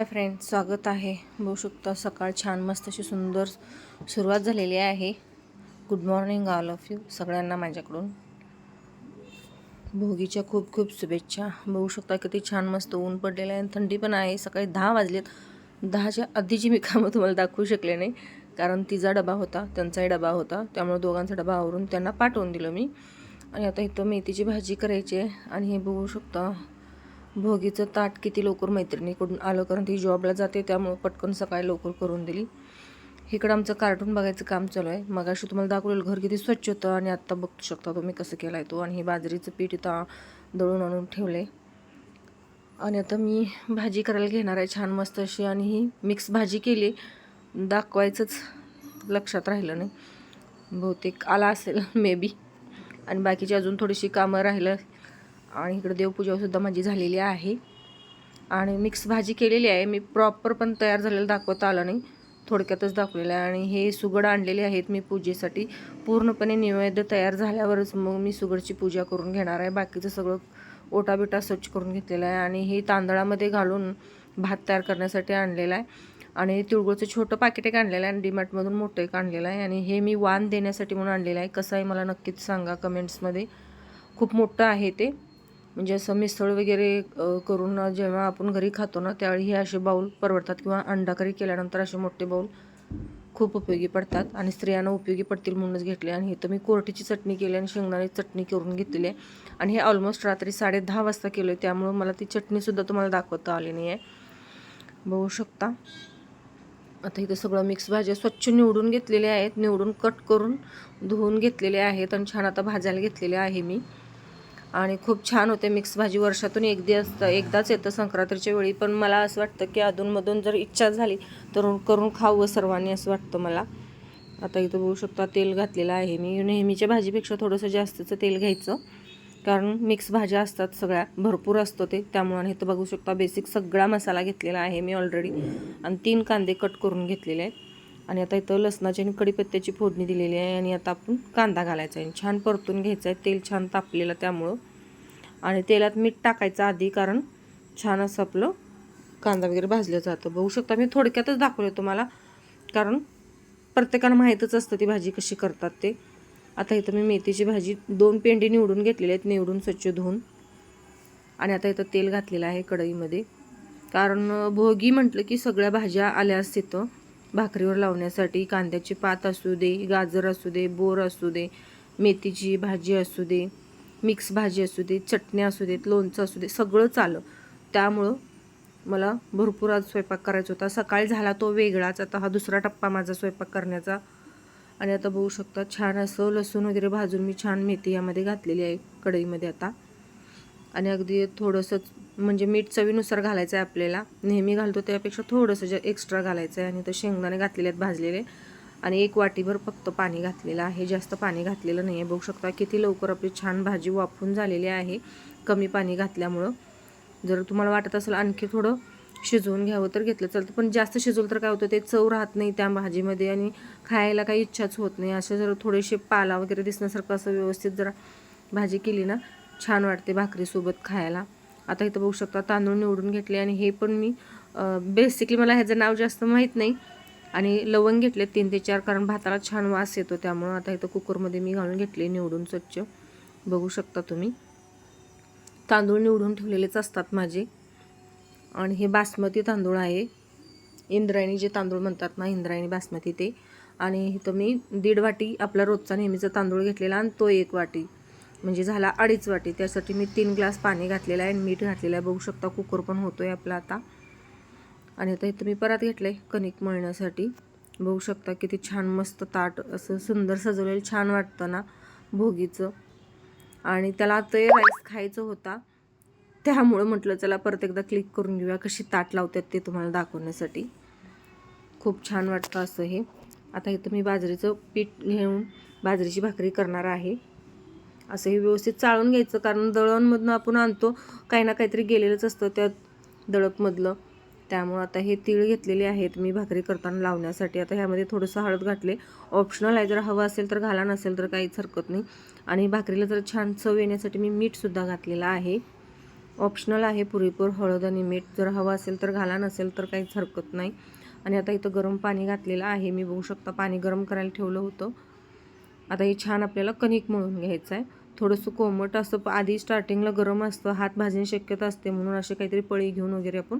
Hi friend स्वागत आहे. बघू शकता सकाळ छान मस्त अशी सुंदर सुरुवात झालेली आहे. Good morning all of you सगळ्यांना माझ्याकडून. भोगीच्या खूप खूप शुभेच्छा. बघू शकता किती छान मस्त ऊन पडलेलं आहे आणि थंडी पण आहे. सकाळी दहा वाजलेत. दहाच्या आधीची मी कामं तुम्हाला दाखवू शकले नाही कारण तिचा डबा होता त्यांचाही डबा होता. त्यामुळे दोघांचा डबा आवरून त्यांना पाठवून दिलं मी. आणि आता इथं मेथीची भाजी करायची आहे. आणि हे बघू शकता भोगीचं ताट किती लवकर मैत्रिणीकडून आलं कारण ती जॉबला जाते त्यामुळं पटकन सकाळी लवकर करून दिली. इकडं आमचं कार्टून बघायचं काम चालू आहे. मग अशी तुम्हाला दाखवलेलं घर किती स्वच्छ होतं आणि आत्ता बघू शकता तुम्ही कसं केलं आहे तो. आणि हे बाजरीचं पीठ इथं दळून आणून ठेवलं आहे आणि आता मी भाजी करायला घेणार आहे छान मस्त अशी. आणि ही मिक्स भाजी केली. दाखवायचंच लक्षात राहिलं नाही. बहुतेक आला असेल मे बी आणि बाकीची अजून थोडीशी कामं राहिलं. आणि इकडे देवपूजासुद्धा माझी झालेली आहे. आणि मिक्स भाजी केलेली आहे. मी प्रॉपर पण तयार झालेलं दाखवता आलं नाही. थोडक्यातच दाखवलेलं आहे. आणि हे सुगड आणलेले आहेत मी पूजेसाठी. पूर्णपणे नैवेद्य तयार झाल्यावरच मग मी सुगडची पूजा करून घेणार आहे. बाकीचं सगळं ओटा बिटा स्वच्छ करून घेतलेलं आहे. आणि हे तांदळामध्ये घालून भात तयार करण्यासाठी आणलेलं आहे. आणि तिळगुळचं छोटं पाकिट एक आणलेलं आहे आणि डीमार्टमधून मोठं एक आणलेलं आहे. आणि हे मी वाण देण्यासाठी म्हणून आणलेलं आहे. कसं आहे मला नक्कीच सांगा कमेंट्समध्ये. खूप मोठं आहे ते. म्हणजे असं मिसळ वगैरे करून जेव्हा आपण घरी खातो ना त्यावेळी हे असे बाऊल परवडतात किंवा अंडा करी केल्यानंतर असे मोठे बाऊल खूप उपयोगी पडतात आणि स्त्रियांना उपयोगी पडतील म्हणूनच घेतले. आणि इथं मी कोरटीची चटणी केली आणि शेंगदाण्याची चटणी करून घेतलेली आहे. आणि हे ऑलमोस्ट रात्री साडे दहा वाजता केलं आहे त्यामुळं मला ती चटणीसुद्धा तुम्हाला दाखवता आली नाही आहे बघू शकता. आता इथं सगळं मिक्स भाज्या स्वच्छ निवडून घेतलेल्या आहेत. निवडून कट करून धुवून घेतलेल्या आहेत आणि छान आता भाजायला घेतलेल्या आहे मी. आणि खूप छान होते मिक्स भाजी. वर्षातून एकदी असतं एकदाच येतं संक्रांतीच्या वेळी. पण मला असं वाटतं की अधूनमधून जर इच्छा झाली तर करून खावं सर्वांनी असं वाटतं मला. आता इथं बघू शकता तेल घातलेलं आहे मी. नेहमीच्या भाजीपेक्षा थोडंसं जास्तचं तेल घ्यायचं. कारण मिक्स भाज्या असतात सगळ्या भरपूर असतो ते. त्यामुळे आणि इथं बघू शकता बेसिक सगळा मसाला घेतलेला आहे मी ऑलरेडी आणि तीन कांदे कट करून घेतलेले आहेत. आणि आता इथं लसणाची आणि कढीपत्त्याची फोडणी दिलेली आहे आणि आता आपण कांदा घालायचा आहे. छान परतून घ्यायचा आहे. तेल छान तापलेलं त्यामुळं. आणि तेलात मीठ टाकायचं आधी कारण छान असं आपलं कांदा वगैरे भाजलं जातं. बघू शकता मी थोडक्यातच दाखवले तुम्हाला. कारण प्रत्येकाला माहीतच असतं ती भाजी कशी करतात ते. आता इथं मी मेथीची भाजी दोन पेंडी निवडून घेतलेले आहेत. निवडून स्वच्छ धुवून. आणि आता इथं तेल घातलेलं आहे कढईमध्ये. कारण भोगी म्हटलं की सगळ्या भाज्या आल्या तिथं भाकरीवर लावण्यासाठी कांद्याची पात असू दे गाजर असू दे बोर असू दे मेथीची भाजी असू दे मिक्स भाजी असू दे चटणी असू देत लोणचं असू दे सगळंच आलं त्यामुळं मला भरपूर आज स्वयंपाक करायचा होता. सकाळी झाला तो वेगळाच. आता हा दुसरा टप्पा माझा स्वयंपाक करण्याचा. आणि आता बघू शकता छान असं लसूण वगैरे भाजून मी छान मेथी यामध्ये घातलेली आहे कढईमध्ये आता. आणि अगदी थोडंसं म्हणजे मीठ चवीनुसार घालायचं आहे आपल्याला. नेहमी घालतो त्यापेक्षा थोडंसं जे एक्स्ट्रा घालायचं आहे आणि तर शेंगदाणे घातलेले आहेत भाजलेले. आणि एक वाटीभर फक्त पाणी घातलेलं आहे. जास्त पाणी घातलेलं नाही आहे बघू शकता किती लवकर आपली छान भाजी वाफून झालेली आहे. कमी पाणी घातल्यामुळं. जर तुम्हाला वाटत असेल आणखी थोडं शिजवून घ्यावं तर घेतलं चालतं. पण जास्त शिजवलं तर काय होतं ते चव राहत नाही त्या भाजीमध्ये आणि खायला काही इच्छाच होत नाही. असे जर थोडेसे पाला वगैरे दिसण्यासारखं असं व्यवस्थित जरा भाजी केली ना छान वाटते भाकरीसोबत खायला. आता इथं बघू शकता तांदूळ निवडून घेतले आणि हे पण मी बेसिकली मला ह्याचं नाव जास्त माहीत नाही. आणि लवंग घेतले तीन ते चार कारण भाताला छान वास येतो त्यामुळं आता इथं कुकरमध्ये मी घालून घेतले निवडून स्वच्छ. बघू शकता तुम्ही. तांदूळ निवडून ठेवलेलेच असतात माझे. आणि हे बासमती तांदूळ आहे. इंद्रायणी जे तांदूळ म्हणतात ना इंद्रायणी बासमती ते. आणि इथं मी दीड वाटी आपला रोजचा नेहमीचा तांदूळ घेतलेला आणि तो एक वाटी. म्हणजे झाला अडीच वाटी. त्यासाठी मी तीन ग्लास पाणी घातलेलं आहे आणि मीठ घातलेलं आहे. बघू शकता कुकर पण होतो आहे आपला आता. आणि आता इथं मी परत घेतलं आहे कणिक मळण्यासाठी. बघू शकता किती छान मस्त ताट असं सुंदर सजवलेलं छान वाटतं ना भोगीचं. आणि त्याला ते राईस खायचं होता. त्यामुळं म्हटलं चला परत एकदा क्लिक करून घेऊया कशी ताट लावतात ते तुम्हाला दाखवण्यासाठी. खूप छान वाटतं असं हे. आता इथं मी बाजरीचं पीठ घेऊन बाजरीची भाकरी करणार आहे. असं हे व्यवस्थित चाळून घ्यायचं. कारण दळणमधनं आपण आणतो काही ना काहीतरी गेलेलंच असतं त्या दळपमधलं. त्यामुळं आता हे तीळ घेतलेले आहेत. मी भाकरी करताना लावण्यासाठी आता ह्यामध्ये थोडंसं हळद घातले. ऑप्शनल आहे. जर हवं असेल तर घाला नसेल तर काहीच हरकत नाही. आणि भाकरीला जर छान चव येण्यासाठी मी मीठसुद्धा घातलेलं आहे. ऑप्शनल आहे पुरेपूर हळद आणि मीठ. जर हवं असेल तर घाला नसेल तर काहीच हरकत नाही. आणि आता इथं गरम पाणी घातलेलं आहे. मी बघू शकता पाणी गरम करायला ठेवलं होतं. आता हे छान आपल्याला कणिक मळून घ्यायचं आहे. थोडंसं कोमट असतं प- आधी स्टार्टिंगला गरम असतं हात भाजणे शक्यता असते म्हणून असे काहीतरी पळी घेऊन वगैरे आपण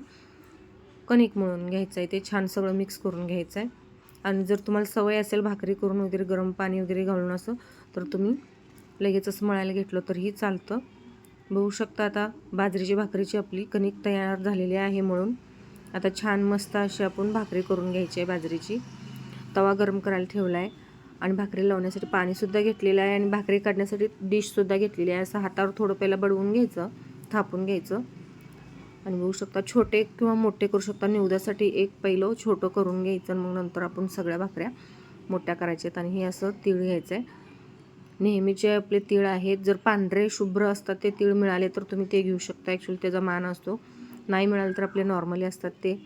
कणिक म्हणून घ्यायचं आहे ते छान सगळं मिक्स करून घ्यायचं आहे आणि जर तुम्हाला सवय असेल भाकरी करून वगैरे गरम पाणी वगैरे घालून असं तर तुम्ही लगेच असं मळायला घेतलं तरीही चालतं. बघू शकता आता बाजरीची भाकरीची आपली कणिक तयार झालेली आहे म्हणून आता छान मस्त अशी आपण भाकरी करून घ्यायची आहे बाजरीची. तवा गरम करायला ठेवला आहे आणि भाकरी लावण्यासाठी पाणीसुद्धा घेतलेलं आहे आणि भाकरी काढण्यासाठी डिशसुद्धा घेतलेली आहे. असं हातावर थोडं पहिला बडवून घ्यायचं थापून घ्यायचं. आणि बघू शकता छोटे किंवा मोठे करू शकता. निवदासाठी एक पहिलं छोटं करून घ्यायचं आणि मग नंतर आपण सगळ्या भाकऱ्या मोठ्या करायच्या आहेत. आणि हे असं तीळ घ्यायचं आहे. नेहमीचे आपले तीळ आहेत जर पांढरे शुभ्र असतात ते तीळ मिळाले तर तुम्ही ते घेऊ शकता. ॲक्च्युली त्याचा मान असतो. नाही मिळालं तर आपले नॉर्मली असतात ते.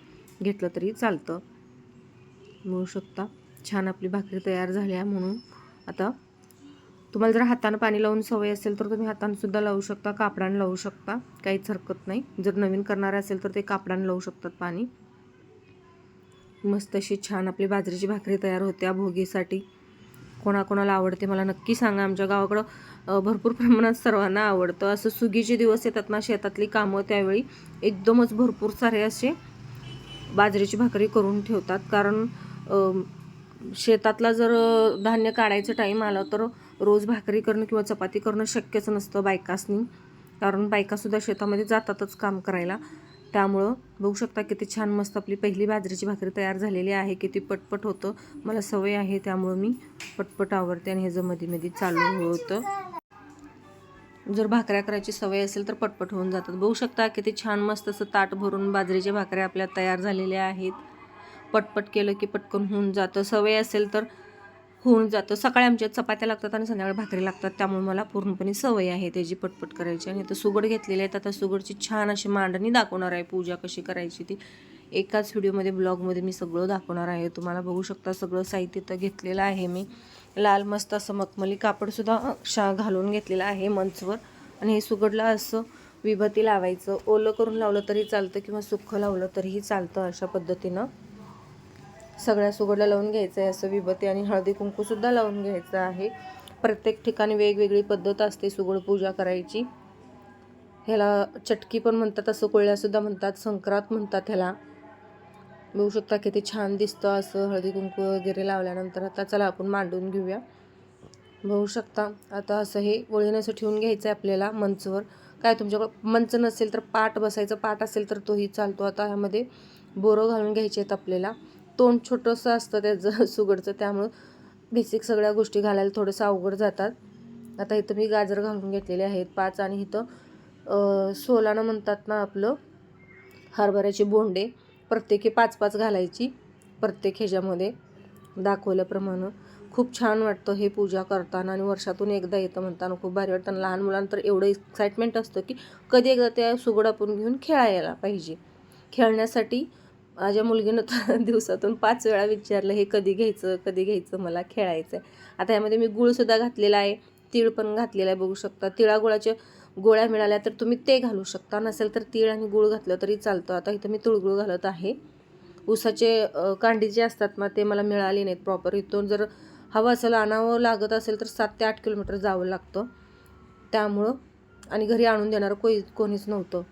घेतलं तरी चालतं. मिळू शकता. छान आपली भाकरी तयार झाली आहे म्हणून. आता तुम्हाला जर हातानं पाणी लावून सवय असेल तर तुम्ही हातानंसुद्धा लावू शकता कापडानं लावू शकता. काहीच हरकत नाही. जर नवीन करणार असेल तर ते कापडानं लावू शकतात पाणी. मस्त अशी छान आपली बाजरीची भाकरी तयार होत्या भोगीसाठी. कोणाकोणाला आवडते मला नक्की सांगा. आमच्या गावाकडं भरपूर प्रमाणात सर्वांना आवडतं. असं सुगीचे दिवस येतात ना शेतातली कामं त्यावेळी एकदमच भरपूर सारे असे बाजरीची भाकरी करून ठेवतात. कारण शेतातला जर धान्य काढायचं टाईम आला तर रोज भाकरी करणं किंवा चपाती करणं शक्यच नसतं बायकासनी. कारण बायकासुद्धा शेतामध्ये जातातच काम करायला. त्यामुळं बघू शकता किती छान मस्त आपली पहिली बाजरीची भाकरी तयार झालेली आहे. किती पटपट होतं. मला सवय आहे त्यामुळं मी पटपट आवडते आणि ह्याचं मध्ये मध्ये चालू होतं. जर भाकऱ्या करायची सवय असेल तर पटपट होऊन जातात. बघू शकता किती छान मस्त असं ताट भरून बाजरीच्या भाकऱ्या आपल्या तयार झालेल्या आहेत. पटपट केलं की पटकन होऊन जातं. सवय असेल तर होऊन जातं. सकाळी आमच्या चपात्या लागतात आणि संध्याकाळी भाकरी लागतात. त्यामुळे मला पूर्णपणे सवय आहे त्याची पटपट करायची. आणि आता सुगड घेतलेली आहेत. आता सुगडची छान अशी मांडणी दाखवणार आहे. पूजा कशी करायची ती एकाच व्हिडिओमध्ये ब्लॉगमध्ये मी सगळं दाखवणार आहे. तुम्हाला बघू शकता सगळं साहित्य तर घेतलेलं आहे मी. लाल मस्त असं मखमली कापडसुद्धा शा घालून घेतलेलं आहे मंचवर. आणि हे सुगडला असं विभती लावायचं. ओलं करून लावलं तरी चालतं किंवा सुक्खं लावलं तरीही चालतं अशा पद्धतीनं. सगळ्या सुगडला लावून घ्यायचं आहे असं विभती आणि हळदी कुंकूसुद्धा लावून घ्यायचं आहे. प्रत्येक ठिकाणी वेगवेगळी पद्धत असते सुगड पूजा करायची. ह्याला चटकी पण म्हणतात असं कोळ्यासुद्धा म्हणतात संक्रांत म्हणतात ह्याला. बघू शकता किती छान दिसतं असं हळदी कुंकू वगैरे लावल्यानंतर. आता चला आपण मांडून घेऊया. बघू शकता आता असं हे वळीनं असं ठेवून घ्यायचं आहे आपल्याला मंचवर. काय तुमच्याकडं मंच नसेल तर पाट बसायचं पाट असेल तर तोही चालतो. आता ह्यामध्ये बोरं घालून घ्यायचे आहेत आपल्याला. तोंड छोटंसं असतं त्याचं सुगडचं. त्यामुळं बेसिक सगळ्या गोष्टी घालायला थोडंसं अवघड जातात. आता इथं मी गाजर घालून घेतलेले आहेत पाच आणि इथं सोलानं म्हणतात ना आपलं हरभऱ्याचे बोंडे. प्रत्येकी पाच पाच घालायची प्रत्येक ह्याच्यामध्ये दाखवल्याप्रमाणे. खूप छान वाटतं हे पूजा करताना आणि वर्षातून एकदा येतं म्हणताना. खूप भारी वाटतं. आणि लहान मुलांना तर एवढं एक्साइटमेंट असतं की कधी एकदा त्या सुगड आपण घेऊन खेळायला पाहिजे. खेळण्यासाठी माझ्या मुलगीनं तर दिवसातून पाच वेळा विचारलं हे कधी घ्यायचं कधी घ्यायचं मला खेळायचं आहे आता यामध्ये मी गुळसुद्धा घातलेला आहे तीळ पण घातलेला आहे बघू शकता. तिळागुळाच्या गोळ्या मिळाल्या तर तुम्ही ते घालू शकता. नसेल तर तीळ आणि गुळ घातलं तरी चालतं. आता इथं मी तुळगुळ घालत आहे. ऊसाचे कांडी जे असतात ना ते मला मिळाले नाहीत प्रॉपर इथून जर हवं असेल आणावं लागत असेल तर सात ते आठ किलोमीटर जावं लागतं. त्यामुळं आणि घरी आणून देणारं कोई कोणीच नव्हतं.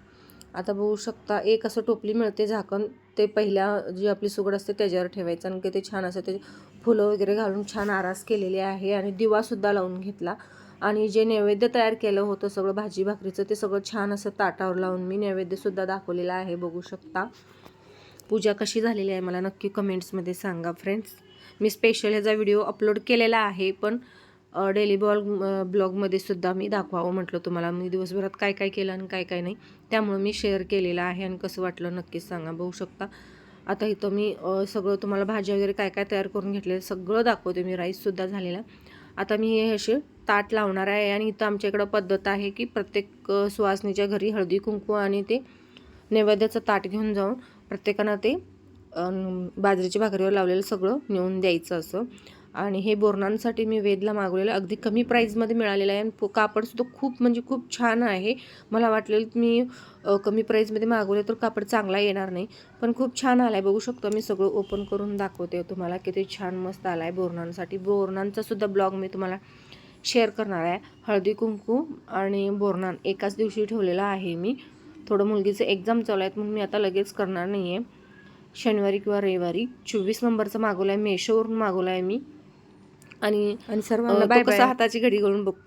आता बघू शकता एक असं टोपली मिळते झाकण. ते पहिल्या जी आपली सुगड असते त्याच्यावर ठेवायचं आणि ते छान असं ते फुलं वगैरे घालून छान आरास केलेली आहे आणि दिवासुद्धा लावून घेतला. आणि जे नैवेद्य तयार केलं होतं सगळं भाजी भाकरीचं ते सगळं छान असं ताटावर लावून मी नैवेद्यसुद्धा दाखवलेलं आहे बघू शकता. पूजा कशी झालेली आहे मला नक्की कमेंट्समध्ये सांगा फ्रेंड्स मी स्पेशल ह्याचा व्हिडिओ अपलोड केलेला आहे पण डेली ब्लॉग ब्लॉगमध्ये सुद्धा मी दाखवावं म्हटलं तुम्हाला. मी दिवसभरात काय काय केलं आणि काय काय नाही त्यामुळं मी शेअर केलेलं आहे आणि कसं वाटलं नक्कीच सांगा बघू शकता. आता इथं मी सगळं तुम्हाला भाज्या वगैरे काय काय तयार करून घेतलेलं सगळं दाखवते मी राईससुद्धा झालेला. आता मी हे असे ताट लावणार आहे आणि इथं आमच्या इकडं पद्धत आहे की प्रत्येक सुवासनीच्या घरी हळदी कुंकू आणि ते नैवेद्याचं ताट घेऊन जाऊन प्रत्येकानं ते बाजरीच्या भाकरीवर लावलेलं सगळं नेऊन द्यायचं असं. आणि हे बोरणांसाठी मी वेदला मागवलेलं अगदी कमी प्राईजमध्ये मिळालेलं आहे. आणि कापडसुद्धा खूप म्हणजे खूप छान आहे. मला वाटलेलं मी कमी प्राईजमध्ये मागवले तर कापड चांगला येणार नाही. पण खूप छान आला आहे बघू शकतो मी सगळं ओपन करून दाखवते तुम्हाला किती छान मस्त आला आहे बोरणांसाठी बोरणांचासुद्धा ब्लॉग मी तुम्हाला शेअर करणार आहे. हळदी कुंकू आणि बोरणान एकाच दिवशी ठेवलेला आहे मी. थोडं मुलगीचं एक्झाम चालू आहेत म्हणून मी आता लगेच करणार नाही आहे शनिवारी किंवा रविवारी. चोवीस नंबरचा मागवला आहे मेशोवरून मागवला आहे मी. आणि आणि सर्वांना कसा हाताची घडी घालून बघतो